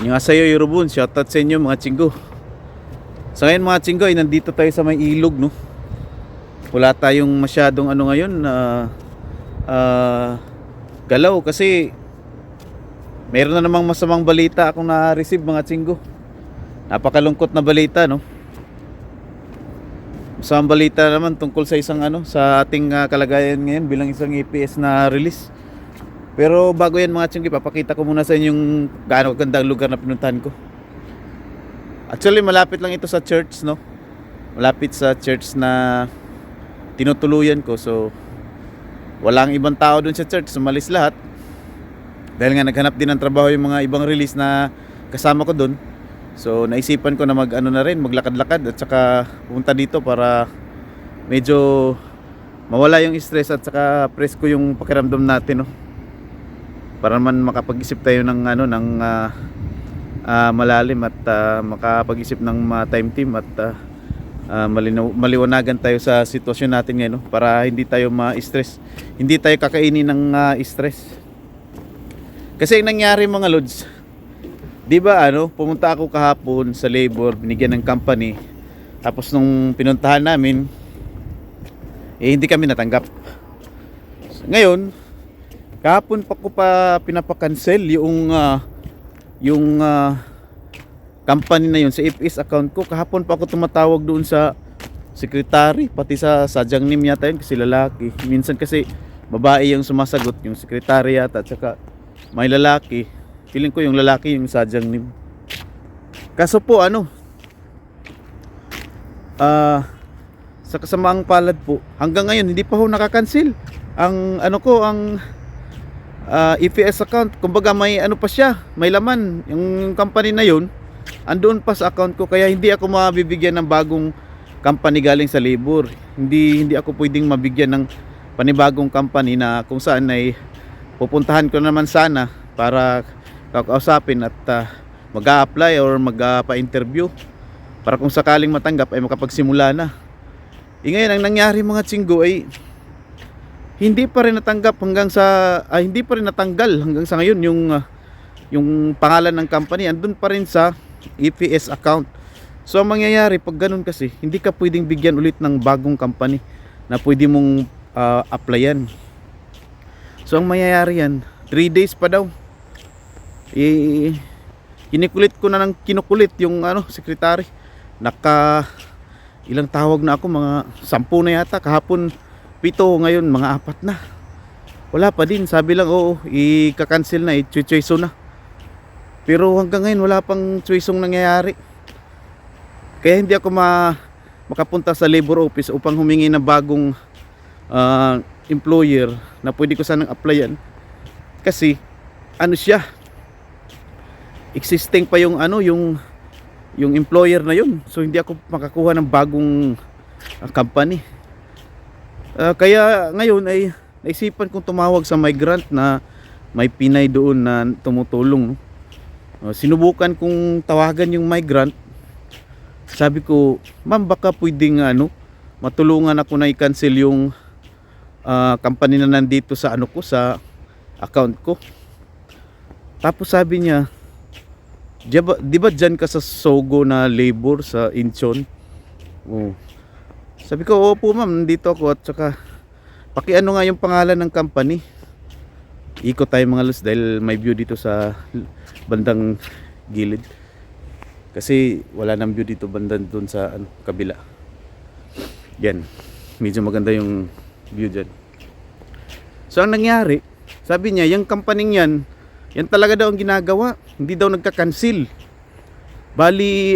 Yung asayo Yorobun, shoutout sa inyo mga chinggo. So ngayon mga chinggo, ay nandito tayo sa may ilog, no? Wala tayong masyadong ano ngayon na ah, galaw kasi meron na namang masamang balita akong na-receive mga chinggo. Napakalungkot na balita, no? Masamang balita naman tungkol sa isang ano, sa ating ah, kalagayan ngayon bilang isang EPS na release. Pero bago yan mga chinggi, papakita ko muna sa inyo yung gaano kagandang lugar na pinuntahan ko. Actually, malapit lang ito sa church, no? Malapit sa church na tinutuluyan ko. So, walang ibang tao dun sa church. Sumalis lahat. Dahil nga naghanap din ng trabaho yung mga ibang release na kasama ko dun. So, naisipan ko na mag ano na rin, maglakad-lakad at saka pumunta dito para medyo mawala yung stress at saka presko yung pakiramdam natin, no? Para naman makapag-isip tayo ng ano ng ah, ah, malalim at ah, makapag-isip ng mga time team at ah, ah, malinaw, maliwanagan tayo sa sitwasyon natin ngayon no? para hindi tayo ma-stress. Hindi tayo kakainin ng ah, stress. Kasi ang nangyari mga lods di ba ano pumunta ako kahapon sa labor binigyan ng company. Tapos nung pinuntahan namin eh hindi kami natanggap. Ngayon Kahapon pa ko pa pinapakancel yung ah, yung ah, company na yun sa FS account ko. Kahapon pa ako tumatawag doon sa secretary pati sa sadyang nim yata yun kasi lalaki. Minsan kasi babae yung sumasagot yung secretary yata at saka may lalaki. Feeling ko yung lalaki yung sadyang nim. Kaso po ano ah sa kasamaang palad po hanggang ngayon hindi pa ho nakakancel ang ano ko ang ah, EPS account. Kumbaga may ano pa siya, may laman. Yung company na yun, andoon pa sa account ko. Kaya hindi ako mabibigyan ng bagong company galing sa labor. Hindi hindi ako pwedeng mabigyan ng panibagong company na kung saan ay pupuntahan ko naman sana para kakausapin at uh, mag-a-apply or mag-pa-interview para kung sakaling matanggap ay makapagsimula na. E ngayon ang nangyari mga tsinggo ay hindi pa rin natanggap hanggang sa ah, hindi pa rin natanggal hanggang sa ngayon yung ah, yung pangalan ng company andun pa rin sa EPS account. So ang mangyayari pag ganun kasi hindi ka pwedeng bigyan ulit ng bagong company na pwede mong ah, applyan. So ang mangyayari yan 3 days pa daw. Eh kinikulit ko na ng kinukulit yung ano secretary. Naka ilang tawag na ako mga sampu na yata kahapon pito ngayon mga apat na. Wala pa din. Sabi lang oo i-cancel na i-choiso na. Pero hanggang ngayon wala pang choiceong nangyayari. Kaya hindi ako ma makapunta sa labor office upang humingi ng bagong ah, employer na pwede ko sanang applyan. Kasi ano siya? Existing pa yung ano yung yung employer na yun. So hindi ako makakuha ng bagong ah, company Ah, kaya ngayon ay naisipan kong tumawag sa migrant na may Pinay doon na tumutulong. Ah, sinubukan kong tawagan yung migrant. Sabi ko, ma'am baka pwedeng ano, matulungan ako na i-cancel yung ah, company na nandito sa ano ko sa account ko. Tapos sabi niya, di ba, di ba dyan ka sa Sogo na labor sa Incheon? Oh. Sabi ko, opo ma'am, nandito ako at saka pakiano nga yung pangalan ng company. Ikot tayo mga los dahil may view dito sa bandang gilid. Kasi wala nang view dito bandang doon sa ano, kabila. Yan. Medyo maganda yung view dyan. So ang nangyari, sabi niya, yung company yan, yan talaga daw ang ginagawa. Hindi daw nagka-cancel. Bali,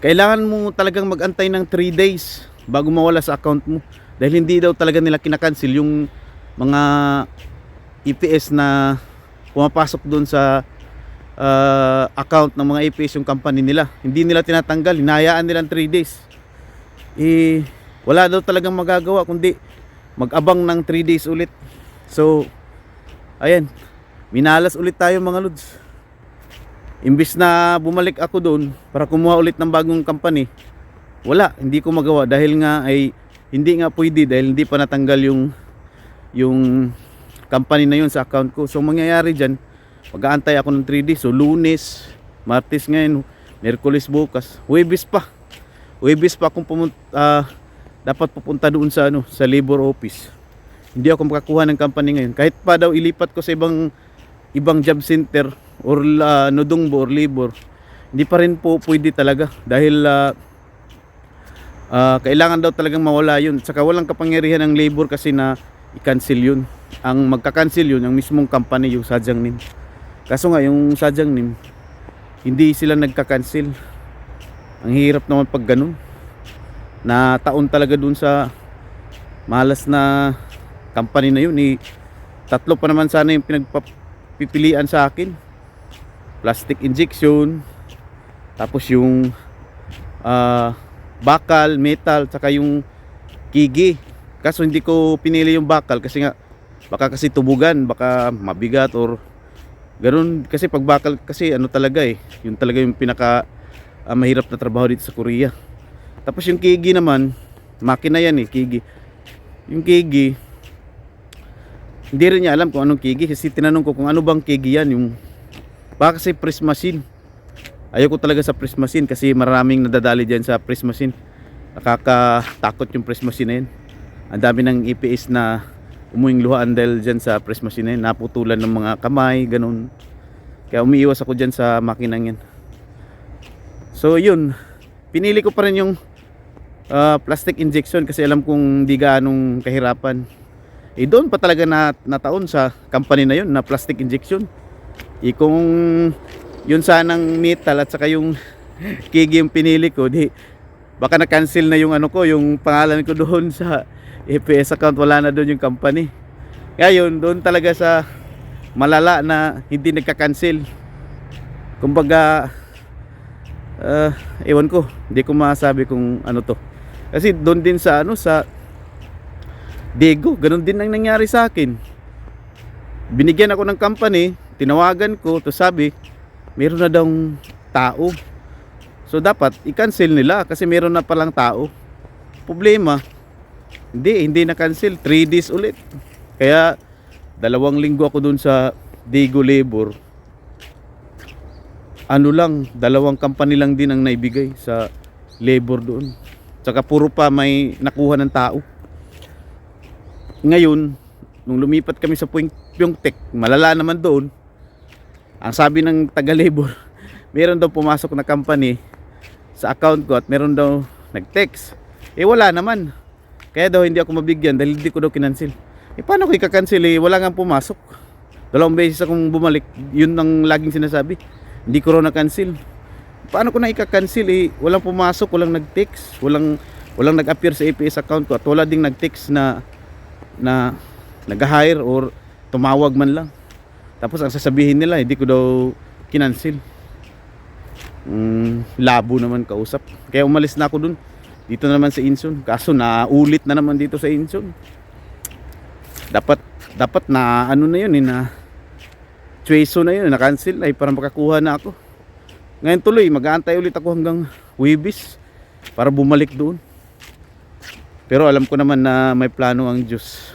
kailangan mo talagang magantay ng 3 days bago mawala sa account mo. Dahil hindi daw talaga nila kinakancel yung mga EPS na pumapasok doon sa uh, account ng mga EPS yung company nila. Hindi nila tinatanggal hinahayaan nilang 3 days. Eh wala daw talagang magagawa kundi mag-abang ng 3 days ulit. So ayan minalas ulit tayo mga lods Imbis na bumalik ako doon para kumuha ulit ng bagong company, wala, hindi ko magawa dahil nga ay hindi nga pwede dahil hindi pa natanggal yung yung company na yun sa account ko. So mangyayari diyan, Mag-aantay ako ng 3 days. So lunes, martes ngayon, merkulis bukas. Huwebes pa. Huwebes pa akong pumunta, ah, dapat pupunta doon sa ano, sa labor office. Hindi ako makakuha ng company ngayon. Kahit pa daw ilipat ko sa ibang ibang job center or uh, nodongbo or labor, hindi pa rin po pwede talaga dahil ah, ah, kailangan daw talagang mawala yun. Saka walang kapangyarihan ng labor kasi na i-cancel yun. Ang magka-cancel yun, ang mismong company, yung Sadyang Nim. Kaso nga, yung Sadyang Nim, hindi sila nagka-cancel. Ang hirap naman pag ganun. Na taon talaga dun sa malas na company na yun. Eh, tatlo pa naman sana yung pinagpipilian sa akin. Plastic injection, tapos yung ah, bakal, metal, tsaka yung kigi. Kaso hindi ko pinili yung bakal kasi nga baka kasi tubugan, baka mabigat or ganun. Kasi pag bakal kasi ano talaga eh, yun talaga yung pinaka ah, mahirap na trabaho dito sa Korea. Tapos yung kigi naman, makina yan eh, kigi. Yung kigi, hindi rin niya alam kung anong kigi kasi tinanong ko kung ano bang kigi yan, yung baka kasi press machine. Ayoko talaga sa press machine kasi maraming nadadali dyan sa press machine. Nakakatakot yung press machine na yun. Ang dami ng EPS na umuing luhaan dahil dyan sa press machine na yun. Naputulan ng mga kamay, ganun. Kaya umiiwas ako dyan sa makinang yan. So yun, pinili ko pa rin yung ah, plastic injection kasi alam kong di gaanong kahirapan. Eh doon pa talaga na nataon sa company na yun na plastic injection. Eh kung yun sanang metal at saka yung kigi yung pinili ko, di baka na-cancel na yung ano ko, yung pangalan ko doon sa EPS account, wala na doon yung company. Yun, doon talaga sa malala na hindi nagka-cancel. Kumbaga, ah, ewan ko, hindi ko masabi kung ano to. Kasi doon din sa ano, sa Dego, ganun din ang nangyari sa akin. Binigyan ako ng company, tinawagan ko, to sabi, meron na daw tao. So dapat i-cancel nila kasi meron na palang tao. Problema, hindi, hindi na cancel. 3 days ulit. Kaya dalawang linggo ako dun sa Digo Labor. Ano lang, dalawang company lang din ang naibigay sa labor doon. Tsaka puro pa may nakuha ng tao. Ngayon, nung lumipat kami sa Puing Pyeongtaek, malala naman doon. Ang sabi ng taga-labor, meron daw pumasok na company sa account ko at meron daw nag-text. Eh wala naman. Kaya daw hindi ako mabigyan dahil hindi ko daw kinansil. Eh paano ko ika-cancel eh? Wala nga pumasok. Dalawang beses akong bumalik. Yun ang laging sinasabi. Hindi ko raw na-cancel. Paano ko na ika-cancel eh? Walang pumasok, walang nag-text, walang walang nag-appear sa APS account ko at wala ding nag-text na na nag-hire or tumawag man lang. Tapos ang sasabihin nila, hindi ko daw kinansil. Mm, labo naman kausap. Kaya umalis na ako dun. Dito na naman sa Insun. Kaso naulit na naman dito sa Insun. Dapat dapat na ano na yun eh, na Chueso na yun, na-cancel ay para makakuha na ako. Ngayon tuloy, mag-aantay ulit ako hanggang Wibis para bumalik doon. Pero alam ko naman na may plano ang Diyos.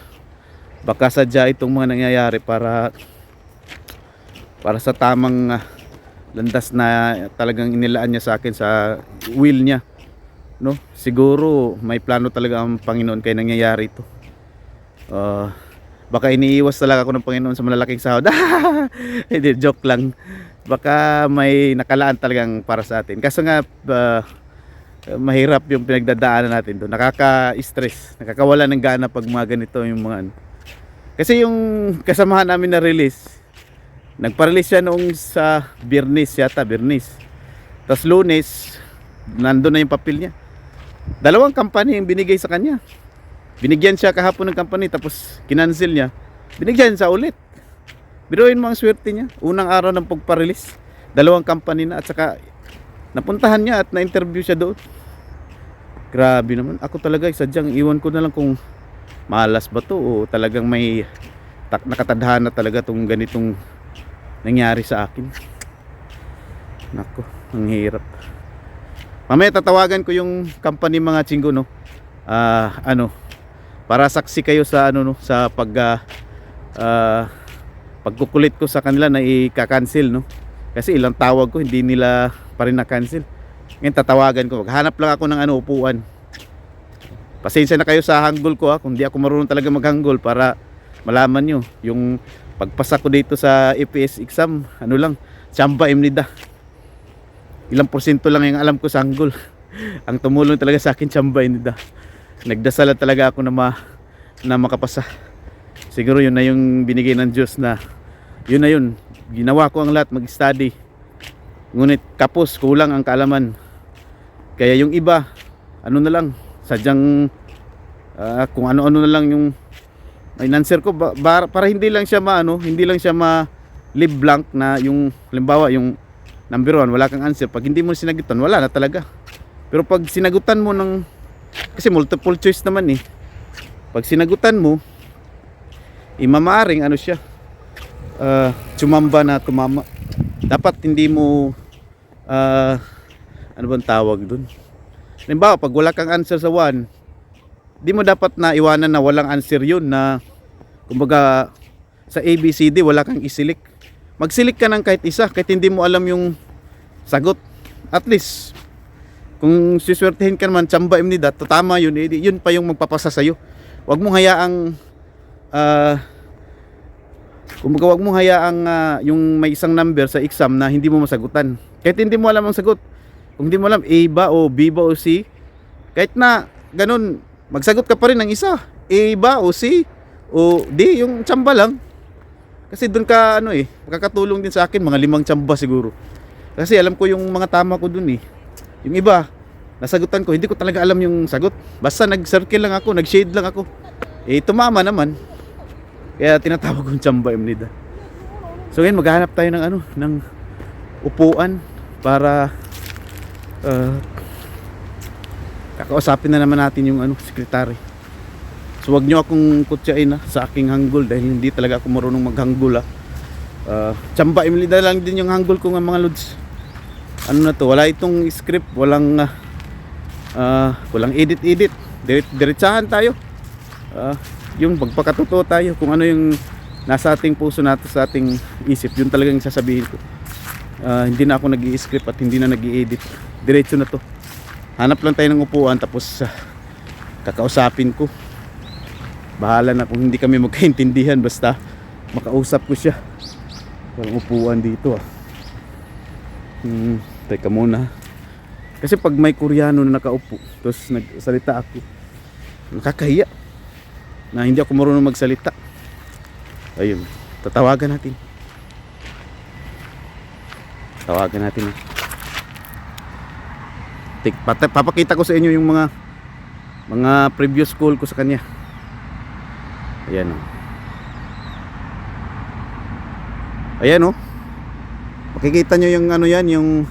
Baka sadya itong mga nangyayari para para sa tamang ah, landas na talagang inilaan niya sa akin sa will niya. No? Siguro may plano talaga ang Panginoon kaya nangyayari ito. Ah, baka iniiwas talaga ako ng Panginoon sa malalaking sahod. Hindi, joke lang. Baka may nakalaan talagang para sa atin. Kaso nga, ah, mahirap yung pinagdadaanan natin doon. Nakaka-stress, nakakawala ng gana pag mga ganito yung mga ano. Kasi yung kasamahan namin na release, nagpa-release siya noong sa Birnis yata, Birnis. Tapos lunes, nandun na yung papel niya. Dalawang company yung binigay sa kanya. Binigyan siya kahapon ng company tapos kinancel niya. Binigyan siya ulit. Biruin mo ang swerte niya. Unang araw ng pagpa-release. Dalawang company na at saka napuntahan niya at na-interview siya doon. Grabe naman. Ako talaga sadyang iwan ko na lang kung malas ba to o talagang may nakatadhana talaga tong ganitong nangyari sa akin. Nako, ang hirap. Mamaya tatawagan ko yung company mga chinggo no. Ah, ano, para saksi kayo sa ano no, sa pag ah, ah, pagkukulit ko sa kanila na i-cancel no kasi ilang tawag ko hindi nila pa rin na-cancel ngayon tatawagan ko maghanap lang ako ng ano upuan pasensya na kayo sa hanggol ko ha kung di ako marunong talaga maghanggol para malaman nyo yung pagpasa ko dito sa EPS exam ano lang chamba imnida ilang porsyento lang yung alam ko sa hanggol ang tumulong talaga sa akin chamba imnida nagdasal talaga ako na, ma, na makapasa. Siguro yun na yung binigay ng Diyos na yun na yun. Ginawa ko ang lahat mag-study. Ngunit kapos kulang ang kaalaman. Kaya yung iba ano na lang sadyang ah, kung ano-ano na lang yung in-answer ko ba, ba- para hindi lang siya maano hindi lang siya ma leave blank na yung halimbawa yung number one wala kang answer. Pag hindi mo sinagutan wala na talaga. Pero pag sinagutan mo ng kasi multiple choice naman eh. Pag sinagutan mo imamaring ano siya ah, tsumamba na tumama. Dapat hindi mo ah, ano bang tawag dun? Halimbawa pag wala kang answer sa one di mo dapat na iwanan na walang answer yun na kumbaga sa ABCD wala kang isilik. Magsilik ka ng kahit isa kahit hindi mo alam yung sagot. At least kung siswertehin ka naman tsamba imnida tama yun eh, yun pa yung magpapasa sa'yo. Wag mo hayaang ah kumbaga wag mo hayaang ah, yung may isang number sa exam na hindi mo masagutan. Kahit hindi mo alam ang sagot. Kung hindi mo alam A ba o B ba o C? Kahit na ganun magsagot ka pa rin ng isa. A ba o C o D? Yung tsamba lang. Kasi doon ka ano eh makakatulong din sa akin mga limang tsamba siguro. Kasi alam ko yung mga tama ko doon eh. Yung iba nasagutan ko hindi ko talaga alam yung sagot. Basta nag-circle lang ako nag-shade lang ako. Eh tumama naman. Kaya tinatawag kong tsamba imnida so ngayon maghahanap tayo ng ano ng upuan para uh, kakausapin na naman natin yung ano sekretary. So wag nyo akong kutsain ha, sa aking hanggol dahil hindi talaga ako marunong maghanggol ha. Uh, tsamba imnida lang din yung hanggol ko ng mga lods. Ano na to wala itong script walang uh, uh, walang edit edit Diret, diretsahan tayo. Uh, yung pagpakatotoo tayo kung ano yung nasa ating puso natin sa ating isip. Yun talagang sasabihin ko. Ah, hindi na ako nag script at hindi na nag edit diretso na to hanap lang tayo ng upuan tapos ah, kakausapin ko. Bahala na kung hindi kami magkaintindihan basta makausap ko siya. Walang upuan dito ah. Hmm, teka muna. Kasi pag may koreano na nakaupo tapos nagsalita ako nakakahiya na hindi ako marunong magsalita. Ayun tatawagan natin. Tawagan natin. eh. Tik, papakita ko sa inyo yung mga mga previous call ko sa kanya. Ayan o ayan o makikita nyo yung ano yan yung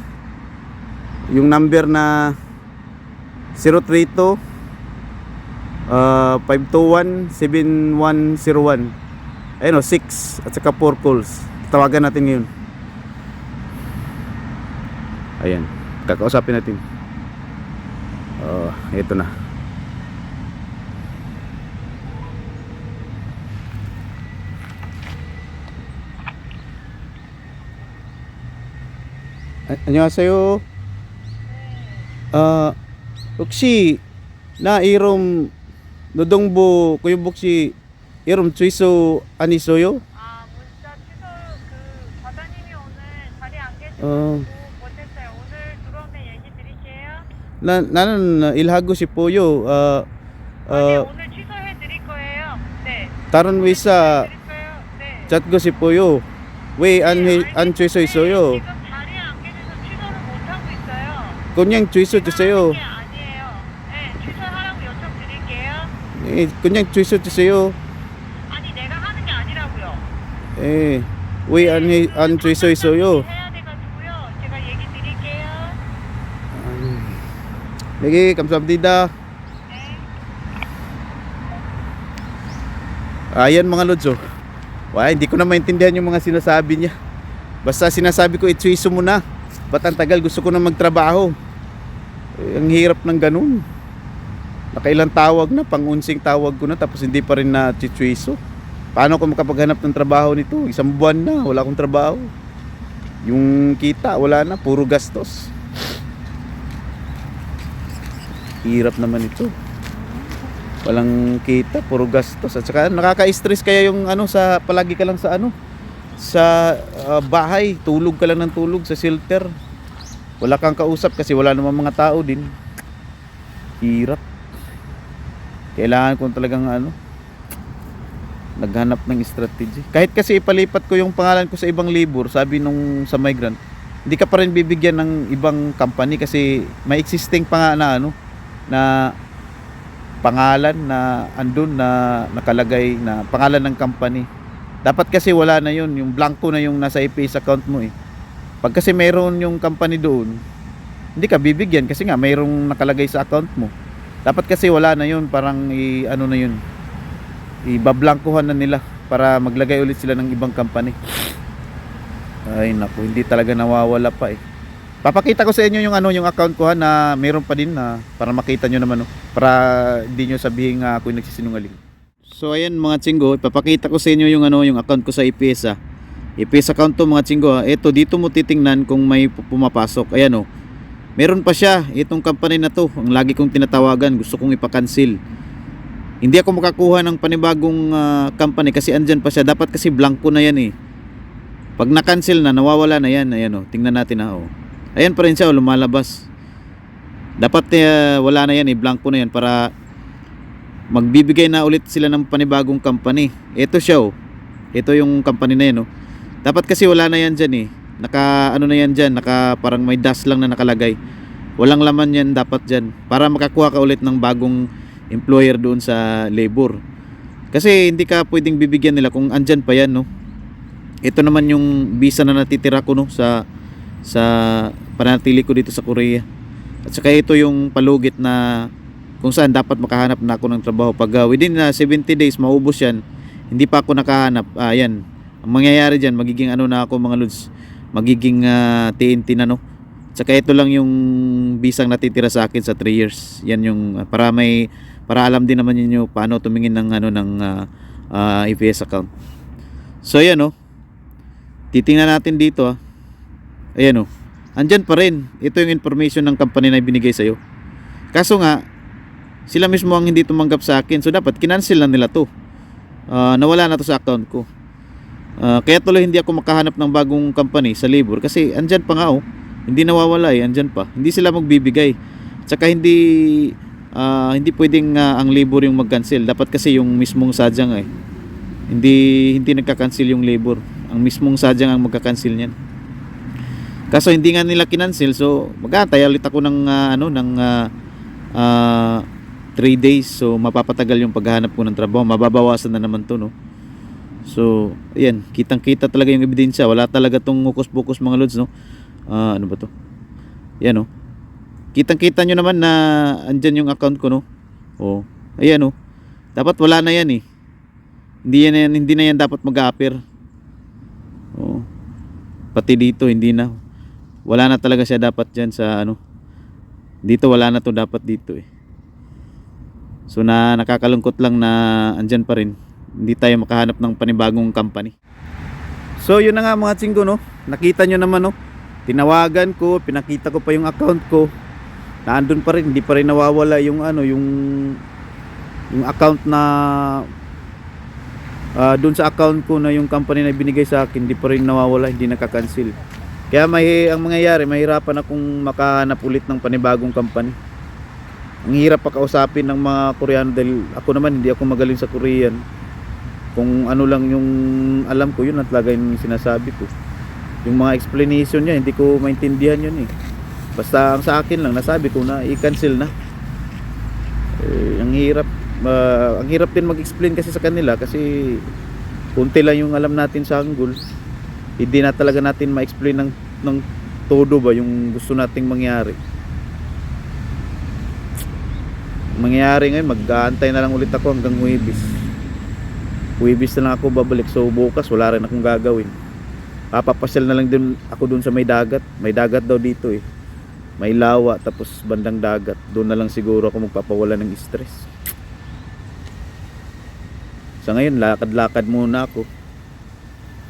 yung number na 032 uh, 521-7101 ayun o 6 at saka 4 calls. Tawagan natin ngayon. Ayan. Kakausapin natin oh ito na 아, 안녕하세요. 아, 혹시 나 이름 노동부 교육복지 이름 주소 아니소요? 아 문자 취소 그 과장님이 오늘 자리 안 계시고 어. 나 나는 일하고 싶어요. 어, 아니 어, 오늘 취소해 드릴 거예요. 네. 다른 회사 드릴 거예요. 네. 찾고 싶어요. 왜안 네, 안 주소 알겠는데 있어요? 지금 자리에 안 계셔서 취소를 못 하고 있어요. 그냥 주소 제가 주세요. 하는 게 아니에요. 네, 취소하라고 요청 드릴게요. 예, 그냥 주소 주세요. 아니 내가 하는 게 아니라고요. 예, 왜안안 주소 있어요? 해야 돼가지고요. Niki, kamsabdida. Ayan mga lods oh. Wah, hindi ko na maintindihan yung mga sinasabi niya. Basta sinasabi ko, itsuiso mo na. Ba't ang tagal? Gusto ko na magtrabaho. Eh, ang hirap ng ganun. Nakailang tawag na, pang-unsing tawag ko na, tapos hindi pa rin na tsitsuiso. Paano ko makapaghanap ng trabaho nito? Isang buwan na, wala akong trabaho. Yung kita, wala na, puro gastos. Hirap naman ito. Walang kita, puro gastos. At saka nakaka-stress kaya yung ano sa palagi ka lang sa ano sa ah, bahay, tulog ka lang ng tulog sa shelter. Wala kang kausap kasi wala namang mga tao din. Hirap. Kailangan ko talagang ano naghanap ng strategy. Kahit kasi ipalipat ko yung pangalan ko sa ibang libur, sabi nung sa migrant, hindi ka pa rin bibigyan ng ibang company kasi may existing pa nga na ano na pangalan na andun na nakalagay na pangalan ng company. Dapat kasi wala na yun, yung blanco na yung nasa IPS account mo eh. Pag kasi mayroon yung company doon, hindi ka bibigyan kasi nga mayroong nakalagay sa account mo. Dapat kasi wala na yun, parang i, ano na yun, ibablankuhan na nila para maglagay ulit sila ng ibang company. Ay naku, hindi talaga nawawala pa eh. Papakita ko sa inyo yung ano yung account ko ha na meron pa din na para makita nyo naman no, para hindi nyo sabihin nga ako yung nagsisinungaling. So ayan mga chinggo, ipapakita ko sa inyo yung ano yung account ko sa EPS ha. EPS account to mga chinggo. Ito dito mo titingnan kung may pu- pumapasok. Ayan oh. Meron pa siya, itong company na to, ang lagi kong tinatawagan, gusto kong ipa-cancel. Hindi ako makakuha ng panibagong ah, company kasi andyan pa siya. Dapat kasi blanco na yan eh. Pag na-cancel na, nawawala na yan. Ayan oh, tingnan natin ha oh. Ayan pa rin siya oh, lumalabas. Dapat eh, wala na yan eh, blanco na yan para magbibigay na ulit sila ng panibagong company. Ito siya oh. Ito yung company na yan oh. Dapat kasi wala na yan dyan eh. Naka ano na yan dyan, naka parang may dash lang na nakalagay. Walang laman yan dapat dyan para makakuha ka ulit ng bagong employer doon sa labor. Kasi hindi ka pwedeng bibigyan nila kung andyan pa yan no. Ito naman yung visa na natitira ko no sa sa panatili ko dito sa Korea. At saka ito yung palugit na kung saan dapat makahanap na ako ng trabaho pag uh, within na 70 days maubos yan hindi pa ako nakahanap ah yan ang mangyayari diyan magiging ano na ako mga lods magiging ah, TNT na no Tsaka ito lang yung bisang natitira sa akin sa 3 years. Yan yung ah, para may para alam din naman ninyo paano tumingin ng ano ng ah, ah, EPS account. So ayan oh. Titingnan natin dito ah. Ayan oh. Andyan pa rin. Ito yung information ng company na binigay sa'yo. Kaso nga, sila mismo ang hindi tumanggap sa akin. So dapat kinancel na nila to. Ah, nawala na to sa account ko. Ah, kaya tuloy hindi ako makahanap ng bagong company sa labor kasi andyan pa nga oh. Hindi nawawala eh, andyan pa. Hindi sila magbibigay. Tsaka hindi ah, hindi pwedeng ah, ang labor yung mag-cancel. Dapat kasi yung mismong sadyang eh. Hindi hindi nagka-cancel yung labor. Ang mismong sadyang ang magka-cancel niyan. Kaso hindi nga nila kinancel so mag-aantay ulit ako ng ah, ano ng 3 days. So mapapatagal yung paghahanap ko ng trabaho. Mababawasan na naman to no? So ayan kitang kita talaga yung ebidensya. Wala talaga tong ukus-bukus mga lods no? Ah, ano ba to? Yan no? Kitang kita nyo naman na andyan yung account ko no? Oh ayan no? Dapat wala na yan eh. Hindi yan hindi na yan dapat mag-appear oh pati dito hindi na wala na talaga siya dapat dyan sa ano. Dito wala na to dapat dito eh. So na nakakalungkot lang na andyan pa rin. Hindi tayo makahanap ng panibagong company. So yun na nga mga chinggo no? Nakita nyo naman no? Tinawagan ko pinakita ko pa yung account ko. Naandun pa rin hindi pa rin nawawala yung ano yung yung account na ah doon sa account ko na yung company na binigay sa akin hindi pa rin nawawala hindi nakakancel kaya may ang mangyayari mahirapan akong makahanap ulit ng panibagong company. Ang hirap pa kausapin ng mga Koreano dahil ako naman hindi ako magaling sa Korean. Kung ano lang yung alam ko yun at talaga yung sinasabi ko. Yung mga explanation niya hindi ko maintindihan yun eh. Basta ang sa akin lang nasabi ko na i-cancel na. Eh, ang hirap ah, ang hirap din mag-explain kasi sa kanila kasi kunti lang yung alam natin sa Hangul hindi na talaga natin ma-explain ng, ng todo ba yung gusto nating mangyari. Mangyayari ngayon mag-aantay na lang ulit ako hanggang Huwebis Huwebis na lang ako babalik. So bukas wala rin akong gagawin. Papapasyal na lang din ako dun sa may dagat. May dagat daw dito eh. May lawa tapos bandang dagat. Doon na lang siguro ako magpapawala ng stress. Sa ngayon, lakad-lakad muna ako.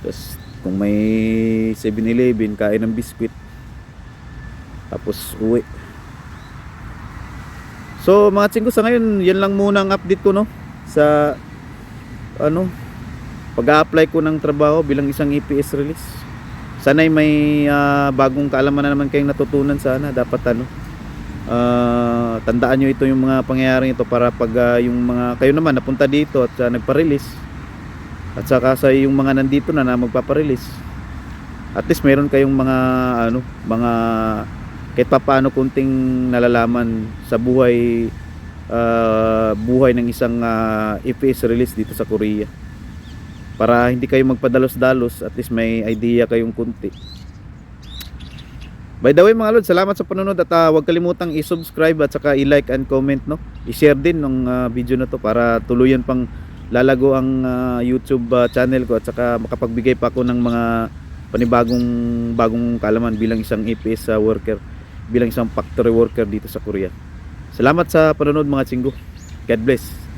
Tapos, kung may 7-Eleven, kain ng biskwit. Tapos, uwi. So, mga tsingko, sa ngayon, yan lang muna ang update ko, no? Sa, ano, pag-a-apply ko ng trabaho bilang isang EPS release. Sana'y may ah, bagong kaalaman na naman kayong natutunan sana. Dapat ano, ah, tandaan nyo ito yung mga pangyayaring ito para pag ah, yung mga kayo naman napunta dito at ah, nagpa-release at saka sa yung mga nandito na na magpapa-release at least meron kayong mga ano mga kahit papaano kunting nalalaman sa buhay ah, buhay ng isang ah, EPS release dito sa Korea para hindi kayo magpadalos-dalos at least may idea kayong kunti By the way mga lord, salamat sa panonood at ah, huwag kalimutang i-subscribe at saka i-like and comment no. I-share din ng ah, video na to para tuluyan pang lalago ang ah, YouTube ah, channel ko at saka makapagbigay pa ako ng mga panibagong bagong kalaman bilang isang EPS ah, worker, bilang isang factory worker dito sa Korea. Salamat sa panonood mga chinggo. God bless.